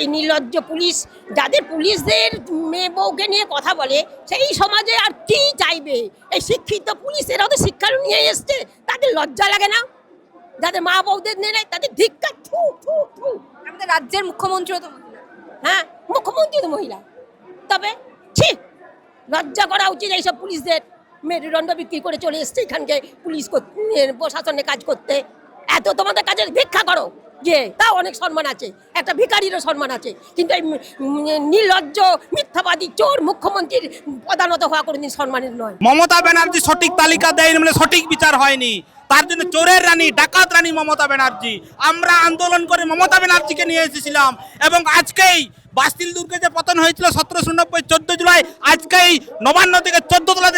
এই নির্লজ্জ পুলিশ যাদের পুলিশদের মেয়ে বউকে নিয়ে কথা বলে সেই সমাজে আর কি চাইবে? এই শিক্ষিত পুলিশ এরাও তো শিক্ষা নিয়ে এসছে তাদের লজ্জা লাগে না? যাদের মা বউদের নিয়ে নেয় তাদের ধিক্কার থু থু থু। আমাদের রাজ্যের মুখ্যমন্ত্রীও তো মহিলা। হ্যাঁ মুখ্যমন্ত্রী তো মহিলা। তবে ছি লজ্জা করা উচিত এইসব পুলিশদের। মেরুদণ্ড বিক্রি করে চলে এসছে এখানকে পুলিশ প্রশাসনে কাজ করতে। এত তোমাদের কাজের ভিক্ষা করো। যে, তাও অনেক সম্মান আছে। একটা ভিখারিরও সম্মান আছে। কিন্তু এই নির্লজ্জ, মিথ্যাবাদী, চোর মুখ্যমন্ত্রীর প্রধানত হওয়া কোনোদিন সম্মানের নয়। মমতা ব্যানার্জি সঠিক তালিকা দেয়নি মানে সঠিক বিচার হয়নি। তার জন্য চোরের রানী, ডাকাত রানী মমতা ব্যানার্জি। আমরা আন্দোলন করে মমতা ব্যানার্জিকে নিয়ে এসেছিলাম। এবং আজকেই বাস্তিল দুর্গে যে পতন হয়েছিল সতেরোশো নব্বই, চোদ্দ জুলাই, আজকেই নবান্ন থেকে চোদ্দ তলা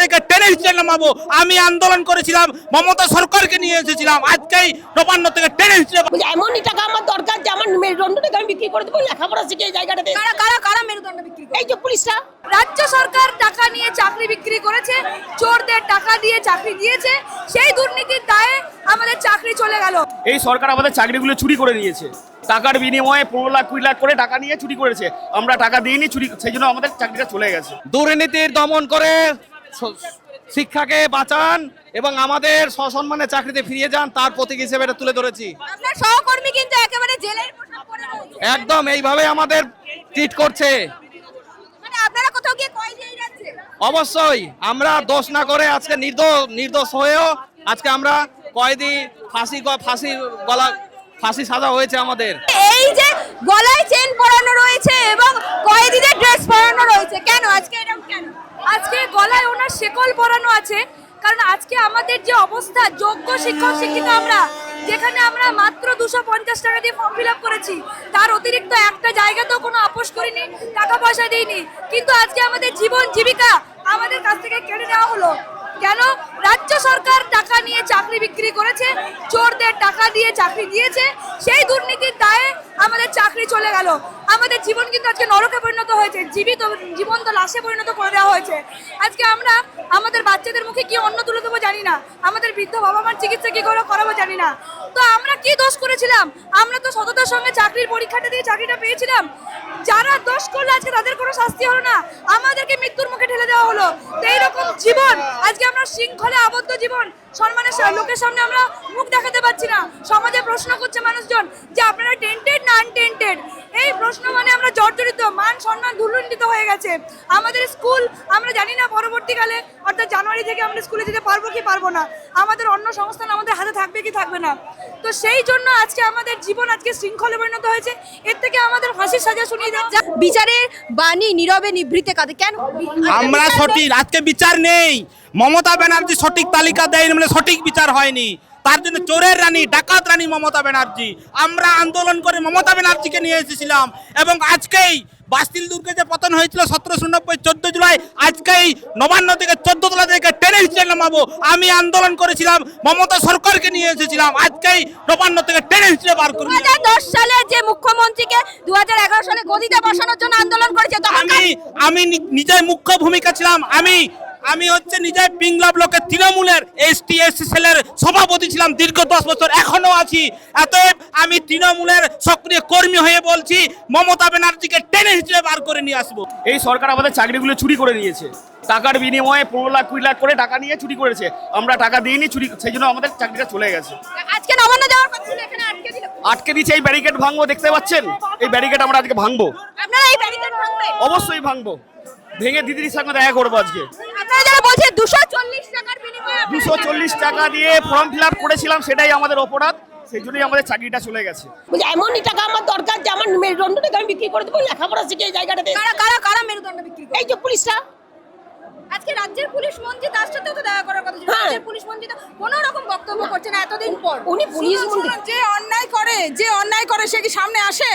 টেনে নামাবো। আমি আন্দোলন করেছিলাম মমতা সরকারকে নিয়ে এসেছিলাম। আজকেই নবান্ন থেকে টেনে হিচড়ে এমনই টাকা আমার দরকার যে আমার মেরুদণ্ডটাকে আমি বিক্রি করে দেবো লেখাপড়া শিখে এই জায়গাটাতে। কারা কারা কারা মেরুদণ্ড বিক্রি করে? এই যে পুলিশটা রাজ্য সরকার টাকা নিয়ে চাকরি বিক্রি করেছে চোরদের টাকা দিয়ে চাকরি দিয়েছে সেই দুর্নীতির দায়ে আমাদের চাকরি চলে গেল। এই সরকার আমাদের চাকরিগুলো চুরি করে নিয়েছে। টাকার বিনিময়ে পনেরো লাখ কুড়ি লাখ করে টাকা নিয়ে চুরি করেছে। আমরা টাকা দিইনি চুরি সেই জন্য আমাদের চাকরিটা চলে গেছে। দুর্নীতির দমন করে শিক্ষাকে বাঁচান এবং আমাদের সসম্মানে চাকরিতে ফিরিয়ে যান তার প্রতীক হিসেবে এটা তুলে ধরেছি। সহকর্মী কিন্তু একেবারে জেলের। একদম এইভাবে আমাদের ট্রিট করছে। মানে আপনারা কোথাও গিয়ে অবশ্যই আমরা দোষ না করে আজকে নির্দোষ নির্দোষ হয়েও আজকে আমরা কয়েদি ফাঁসি ফাঁসি গলা ফাঁসি সাজা হয়েছে আমাদের। এই যে গলায় চেন পরানো রয়েছে এবং কয়েদিদের ড্রেস পরানো রয়েছে কেন? আজকে এরকম কেন? আজকে গলায় ওনার শেকল পরানো আছে। কারণ আজকে আমাদের যে অবস্থা, যোগ্য শিক্ষক, শিক্ষিকা আমরা, যেখানে আমরা মাত্র দুশো পঞ্চাশ টাকা দিয়ে ফর্ম ফিল করেছি, তার অতিরিক্ত একটা জায়গাতেও কোনো আপোষ করিনি, টাকা পয়সা দিইনি। কিন্তু আজকে আমাদের জীবন জীবিকা আমাদের কাছ থেকে কেড়ে নেওয়া হলো। কেন? রাজ্য সরকার টাকা নিয়ে চাকরি বিক্রি করেছে, চোরদের টাকা দিয়ে চাকরি দিয়েছে, সেই দুর্নীতির দায়ে আমাদের চাকরি চলে গেল। আমাদের জীবন কিন্তু আজকে নরকে পরিণত হয়েছে। জীবিত জীবন্ত লাশে পরিণত করে দেওয়া হয়েছে। আজকে আমরা আমাদের বাচ্চাদের মুখে কি অন্ন তুলে দেবো জানি না। আমাদের বৃদ্ধ বাবা মার চিকিৎসা কি করে করাবো জানি না। তো আমরা কি দোষ করেছিলাম? আমরা তো সততার সঙ্গে চাকরির পরীক্ষাটা দিয়ে চাকরিটা পেয়েছিলাম। যারা দোষ করল আজকে তাদের কোনো শাস্তি হলো না। আমাদেরকে মৃত্যুর মুখে ঠেলে দেওয়া হলো। তো এইরকম জীবন, আজকে আমরা শৃঙ্খলে আবদ্ধ জীবন, সম্মানের লোকের সামনে আমরা মুখ দেখাতে পারছি না। সমাজে প্রশ্ন করছে মানুষজন যে আপনারা টেন্টেড না আনটেন্টেড এই প্রশ্ন মানে আমরা জর্জরিত, মান, সম্মান ধুলুণ্ডিত হয়ে গেছে। আমাদের স্কুল, আমরা জানি না পরবর্তীকালে, অর্থাৎ জানুয়ারি থেকে আমরা স্কুলে যেতে পারব কি পারব না। আমাদের অন্য সংস্থান আমাদের হাতে থাকবে কি থাকবে না। তো সেই জন্য আজকে আমাদের জীবন আজকে শৃঙ্খলে পরিণত হয়েছে। এর থেকে আমাদের ফাঁসির সাজা শুনিয়ে দেওয়া বিচারের বাণী নীরবে নিভৃতে কাঁদে। কেন? আমরা সঠিক, আজকে বিচার নেই। মমতা ব্যানার্জি সঠিক তালিকা দেয়নি মানে সঠিক বিচার হয়নি। তার জন্য চোরের রানী ডাকাত রানী মমতা ব্যানার্জি। আমরা আন্দোলন করে মমতা ব্যানার্জিকে নিয়ে এসেছিলাম। এবং আজকেই বাস্তিল দুর্গে যে পতন হয়েছিল সতেরোশো নব্বই চোদ্দ জুলাই আজকেই নবান্ন থেকে চোদ্দ তলা থেকে টেনে হিচড়ে নামাবো। আমি আন্দোলন করেছিলাম মমতা সরকারকে নিয়ে এসেছিলাম। আজকেই নবান্ন থেকে টেনে হিচড়ে বার করে দশ সালে যে মুখ্যমন্ত্রীকে দুহাজার এগারো সালে গদিতে বসানোর জন্য আন্দোলন করেছে আমি আমি নি- নিজে মুখ্য ভূমিকা ছিলাম। আমি আমি হচ্ছে নিজের পিংলা ব্লকের তৃণমূলের এস এসটি এসসি সেলের সভাপতি ছিলাম দীর্ঘ দশ বছর এখনও আছি। অতএব আমি তৃণমূলের সক্রিয় কর্মী হয়ে বলছি মমতা ব্যানার্জিকে টেনে হিচড়ে বার করে নিয়ে আসব। এই সরকার আমাদের চাকরিগুলো চুরি করে নিয়েছে। টাকার বিনিময়ে পনেরো লাখ কুড়ি লাখ করে টাকা নিয়ে চুরি করেছে। আমরা টাকা দিইনি চুরি সেই জন্য আমাদের চাকরিটা চলে গেছে। আজকে নবান্ন যাওয়ার কথা ছিল এখানে আটকে দিল। আটকে দিচ্ছে এই ব্যারিকেড ভাঙবো দেখতে পাচ্ছেন? এই ব্যারিকেড আমরা আজকে ভাঙবো। আপনারা এই ব্যারিকেড ভাঙবেন? অবশ্যই ভাঙবো। ভেঙে দিদির সঙ্গে দেখা করব আজকে। দুশো চল্লিশ টাকার বিনিময়ে আপনারা দুশো চল্লিশ টাকা দিয়ে ফর্ম ফিল আপ করেছিলাম সেটাই আমাদের অপরাধ। সেই জন্যই আমাদের চাকরিটা চলে গেছে। বলছে এমনই টাকা আমার দরকার যে আমার মেরুদণ্ডটাকে আমি বিক্রি করে দেবো লেখাপড়া শিখে এই জায়গাটাতে কারা কারা কারা মেরুদণ্ড বিক্রি করে? এই যে পুলিশটা আজকে রাজ্যের পুলিশ মন্ত্রী তার সাথেও তো দেখা করার কথা ছিল। হ্যাঁ। রাজ্যের পুলিশ মন্ত্রী তো কোনো রকম বক্তব্য করছে না এতদিন পর। উনি পুলিশ মন্ত্রী। যে অন্যায় করে যে অন্যায় করে সে কি সামনে আসে?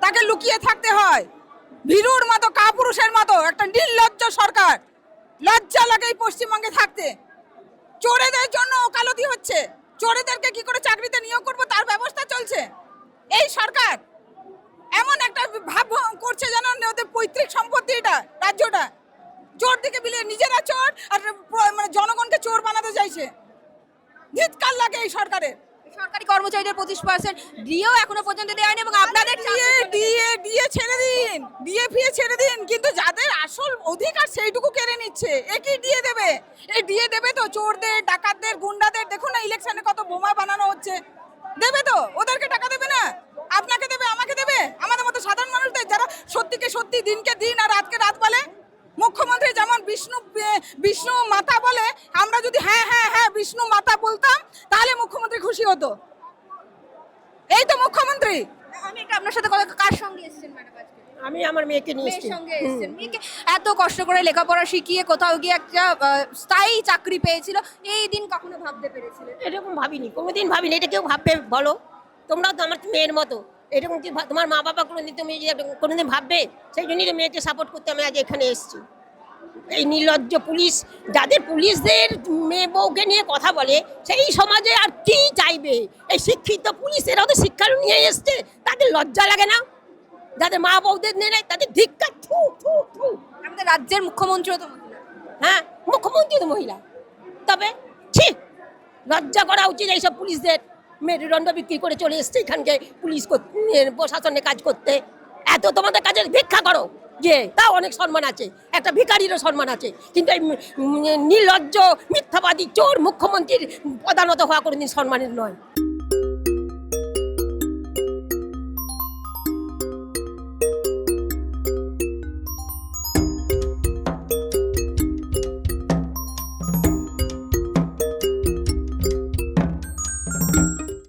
তাকে লুকিয়ে থাকতে হয়। ভীরুর মতো কাপুরুষের মতো একটা নির্লজ্জ সরকার। লজ্জা লাগে এই পশ্চিমবঙ্গে থাকতে। চোরেদের জন্য ওকালতি হচ্ছে। চোরেদেরকে কি করে চাকরিতে নিয়োগ করব? তার ব্যবস্থা চলছে। এই সরকার এমন একটা ভাব করছে যেন ওদের পৈতৃক সম্পত্তি এটা রাজ্যটা। চোর দিকে বিলিয়ে নিজেরা চোর আর মানে জনগণকে চোর বানাতে চাইছে। ধিৎকার লাগে এই সরকারের সরকারি কর্মচারীদের পঁচিশ পার্সেন্ট ডিএও এখনও পর্যন্ত দেওয়া হয়নি এবং আপনাদের ছেড়ে দিন। দিয়ে ফিয়ে ছেড়ে দিন কিন্তু যাদের আসল অধিকার সেইটুকু কেড়ে নিচ্ছে এ কি দিয়ে দেবে এই দিয়ে দেবে তো চোরদের, ডাকাতদের, গুন্ডাদের। দেখুন না ইলেকশনে কত বোমা বানানো হচ্ছে। দেবে তো? ওদেরকে টাকা দেবে না? আপনাকে দেবে, আমাকে দেবে? আমাদের মতো সাধারণ মানুষদের যারা সত্যিকে সত্যি, দিনকে দিন আর রাতকে রাত বলে। মুখ্যমন্ত্রী যেমন বিষ্ণু বিষ্ণু মাতা বলে, আমরা যদি হ্যাঁ হ্যাঁ হ্যাঁ বিষ্ণু মাতা বলতাম, তাহলে মুখ্যমন্ত্রী খুশি হতো। এই তো মুখ্যমন্ত্রী। আমি আপনার সাথে কার সঙ্গে এসেছেন ম্যাডাম আজকে? আমি আমার মেয়েকে নিয়ে মেয়ের এসেছি। সঙ্গে এসেছেন। মেয়েকে এত কষ্ট করে লেখাপড়া শিখিয়ে কোথাও গিয়ে একটা আহ, স্থায়ী চাকরি পেয়েছিল এই দিন কখনো ভাবতে পেরেছিলেন? এরকম ভাবিনি কোনোদিন ভাবিনি এটা কেউ ভাববে বলো। তোমরাও তো আমার মেয়ের মতো। এরকম কি ভা- তোমার মা বাবা কোনোদিন তুমি যে এরকম কোনোদিন ভাববে? সেই জন্যই তো মেয়েকে সাপোর্ট করতে আমি আজ এখানে এসেছি। এই নির্লজ্জ পুলিশ যাদের পুলিশদের মেয়ে বউকে নিয়ে কথা বলে সেই সমাজে আর কি চাইবে? এই শিক্ষিত পুলিশেরাও তো শিক্ষা নিয়ে এসছে তাদের লজ্জা লাগে না? যাদের মা বউদের নিয়ে নেয় তাদের ধিক্কার থু থু থু। আমাদের রাজ্যের মুখ্যমন্ত্রীও তো মহিলা। হ্যাঁ মুখ্যমন্ত্রী তো মহিলা। তবে ছি লজ্জা করা উচিত এইসব পুলিশদের। মেরুদণ্ড বিক্রি করে চলে এসছে এখানকে পুলিশ প্রশাসনে কাজ করতে। এত তোমাদের কাজের ভিক্ষা করো যে তাও অনেক সম্মান আছে। একটা ভিখারিরও সম্মান আছে। কিন্তু এই নির্লজ্জ মিথ্যাবাদী চোর মুখ্যমন্ত্রীর প্রধানত হওয়া কোনোদিন সম্মানের নয়।